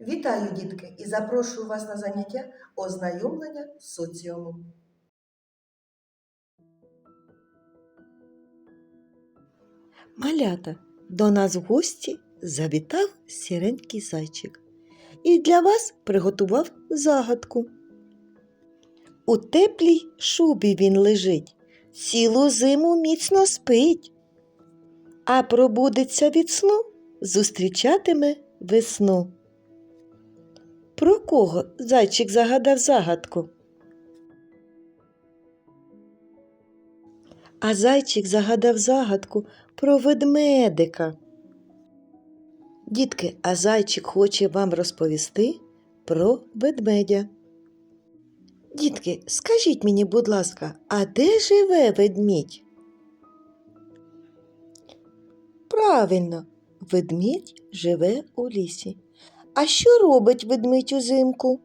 Вітаю, дітки, і запрошую вас на заняття ознайомлення з соціумом. Малята, до нас в гості завітав сіренький зайчик і для вас приготував загадку. У теплій шубі він лежить, цілу зиму міцно спить, а пробудеться від сну, зустрічатиме весну. Про кого зайчик загадав загадку? А зайчик загадав загадку про ведмедика. Дітки, а зайчик хоче вам розповісти про ведмедя. Дітки, скажіть мені, будь ласка, а де живе ведмідь? Правильно, ведмідь живе у лісі. А що робить ведмідь узимку?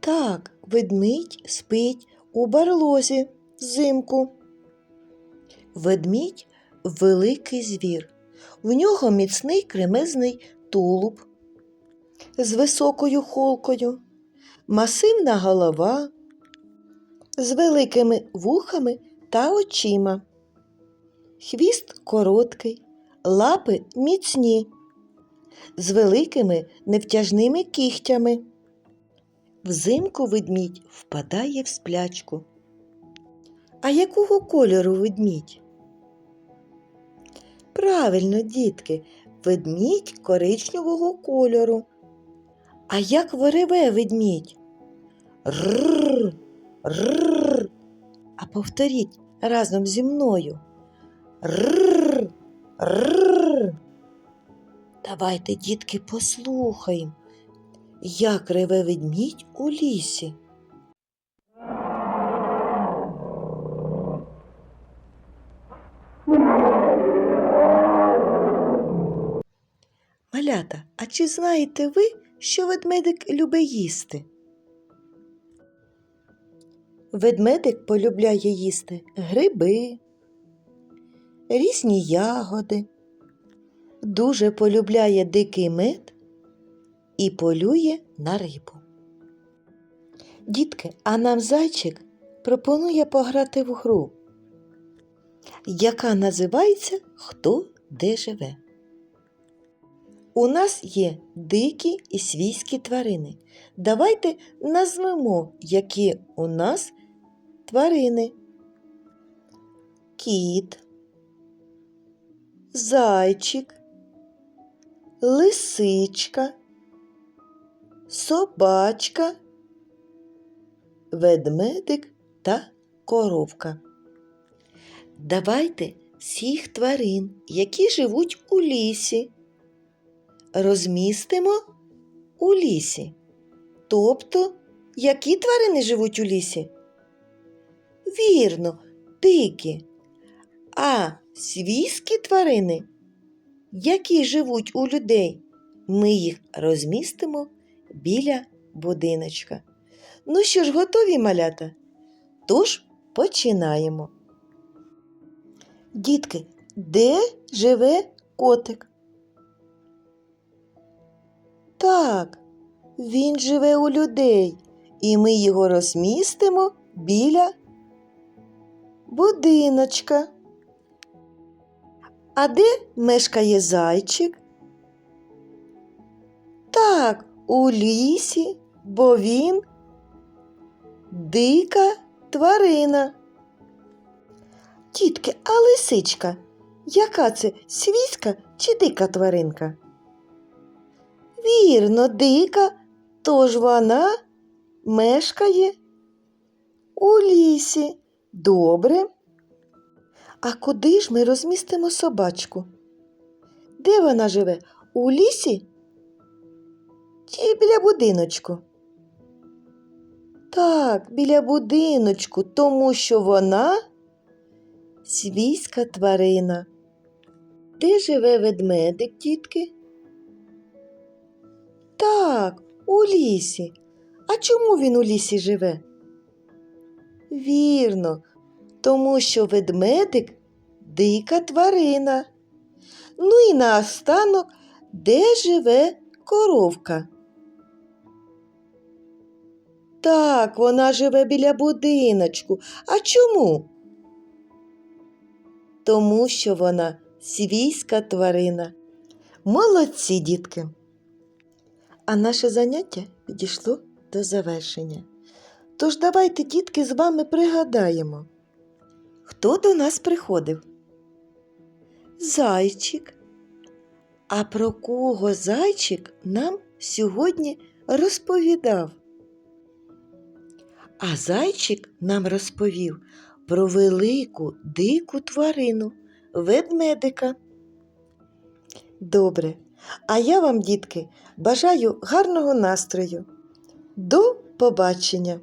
Так, ведмідь спить у барлозі взимку. Ведмідь великий звір. В нього міцний кремезний тулуб з високою холкою, масивна голова з великими вухами та очима. Хвіст короткий, лапи міцні, з великими невтяжними кігтями. Взимку ведмідь впадає в сплячку. А якого кольору ведмідь? Правильно, дітки, ведмідь коричневого кольору. А як виреве ведмідь? Рррр. А повторіть разом зі мною. Рррр, рррр. Давайте, дітки, послухаємо, як реве ведмідь у лісі. Малята, а чи знаєте ви, що ведмедик любить їсти? Ведмедик полюбляє їсти гриби, різні ягоди, дуже полюбляє дикий мед і полює на рибу. Дітки, а нам зайчик пропонує пограти в гру, яка називається Хто де живе. У нас є дикі і свійські тварини. Давайте назвемо, які у нас тварини. Кіт, зайчик, лисичка, собачка, ведмедик та коровка. Давайте всіх тварин, які живуть у лісі розмістимо у лісі. Тобто, які тварини живуть у лісі? Вірно, дикі. А свійські тварини, які живуть у людей, ми їх розмістимо біля будиночка. Ну що ж, готові малята? Тож починаємо. Дітки, де живе котик? Так, він живе у людей, і ми його розмістимо біля будиночка. А де мешкає зайчик? Так, у лісі, бо він дика тварина. Тітки, а лисичка, яка це свійська чи дика тваринка? Вірно, дика, тож вона мешкає у лісі. Добре. А куди ж ми розмістимо собачку? Де вона живе? У лісі? Чи біля будиночку? Так, біля будиночку, тому що вона свійська тварина. Де живе ведмедик, тітки? Так, у лісі. А чому він у лісі живе? Вірно, тому що ведмедик дика тварина. Ну і наостанок де живе коровка? Так, вона живе біля будиночку. А чому? Тому що вона свійська тварина. Молодці, дітки! А наше заняття підійшло до завершення. Тож давайте, дітки, з вами пригадаємо, хто до нас приходив? Зайчик. А про кого зайчик нам сьогодні розповідав? А зайчик нам розповів про велику дику тварину ведмедика. Добре. А я вам, дітки, бажаю гарного настрою. До побачення!